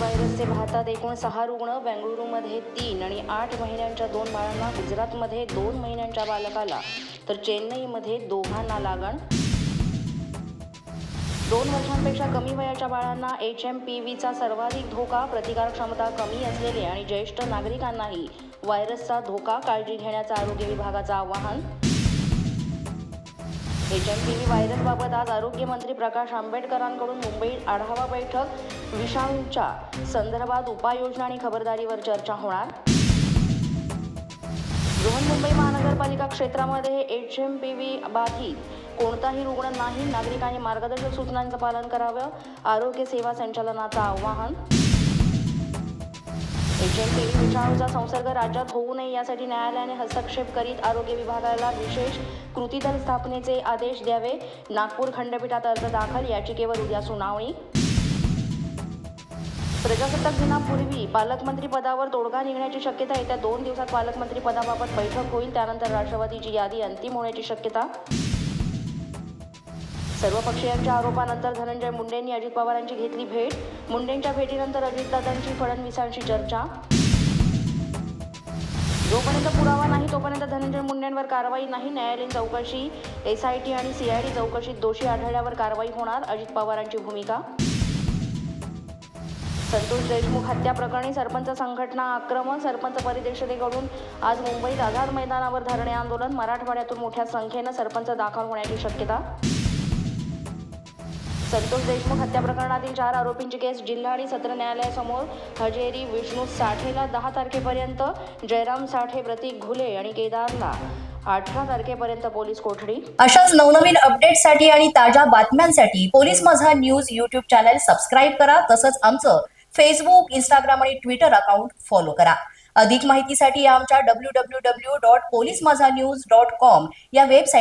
भारतात एकूण सहा रुग्ण बेंगळुरूमध्ये तीन आणि आठ महिन्यांच्या दोन बाळांना गुजरातमध्ये दोन महिन्यांच्या बालकाला तर चेन्नईमध्ये दोघांना लागण. दोन वर्षांपेक्षा कमी वयाच्या बाळांना एच एम पी व्हीचा सर्वाधिक धोका प्रतिकार क्षमता कमी असलेले आणि ज्येष्ठ नागरिकांनाही व्हायरसचा धोका काळजी घेण्याचं आरोग्य विभागाचं आवाहन. एच एम पी व्ही व्हायरसबाबत आज आरोग्यमंत्री प्रकाश आंबेडकरांकडून मुंबईत आढावा बैठक. विषाणूच्या संदर्भात उपाययोजना आणि खबरदारीवर चर्चा होणार. बृहन्मुंबई महानगरपालिका क्षेत्रामध्ये एच एम पी व्ही बाधित. कोणताही रुग्ण नाही नागरिकांनी मार्गदर्शक सूचनांचं पालन करावं. आरोग्य सेवा संचालनाचं आवाहन. एच एम व्ही विषाणूचा संसर्ग राज्यात होऊ नये यासाठी न्यायालयाने हस्तक्षेप करीत आरोग्य विभागाला विशेष कृती दल स्थापनेचे आदेश द्यावे. नागपूर खंडपीठात अर्ज दाखल. याचिकेवर उद्या सुनावणी. प्रजासत्ताक दिनापूर्वी पालकमंत्री पदावर तोडगा निघण्याची शक्यता येत्या दोन दिवसात पालकमंत्री पदाबाबत बैठक होईल. त्यानंतर राष्ट्रवादीची यादी अंतिम होण्याची शक्यता. सर्वपक्षीयांच्या आरोपानंतर धनंजय मुंडेंनी अजित पवारांची घेतली भेट. मुंडेंच्या भेटीनंतर अजितदादांची फडणवीसांशी चर्चा. जोपर्यंत पुरावा नाही तोपर्यंत धनंजय मुंडेंवर कारवाई नाही. न्यायालयीन चौकशी एसआयटी आणि सीआयडी चौकशीत दोषी आढळल्यावर कारवाई होणार अजित पवारांची भूमिका. संतोष देशमुख हत्या प्रकरणी सरपंच संघटना आक्रमण सरपंच परिषदेकडून आज मुंबईत आझाद मैदानावर धरणे आंदोलन मराठवाड्यातून मोठ्या संख्येनं सरपंच दाखल होण्याची शक्यता. संतोष देशमुख हत्या प्रकरणातील चार आरोपींची केस जिल्हा आणि सत्र न्यायालयासमोर. हजेरी विष्णू साठेला दहा तारखेपर्यंत जयराम साठे प्रतीक घुले आणि केदारला अठरा तारखेपर्यंत पोलीस कोठडी. अशाच नवनवीन अपडेटसाठी आणि ताज्या बातम्यांसाठी पोलीस माझा न्यूज युट्यूब चॅनल सबस्क्राईब करा तसंच आमचं फेसबुक इंस्टाग्राम आणि ट्विटर अकाउंट फॉलो करा. अधिक माहितीसाठी आमच्या W W W dot police माझा न्यूज डॉट कॉम या वेबसाईट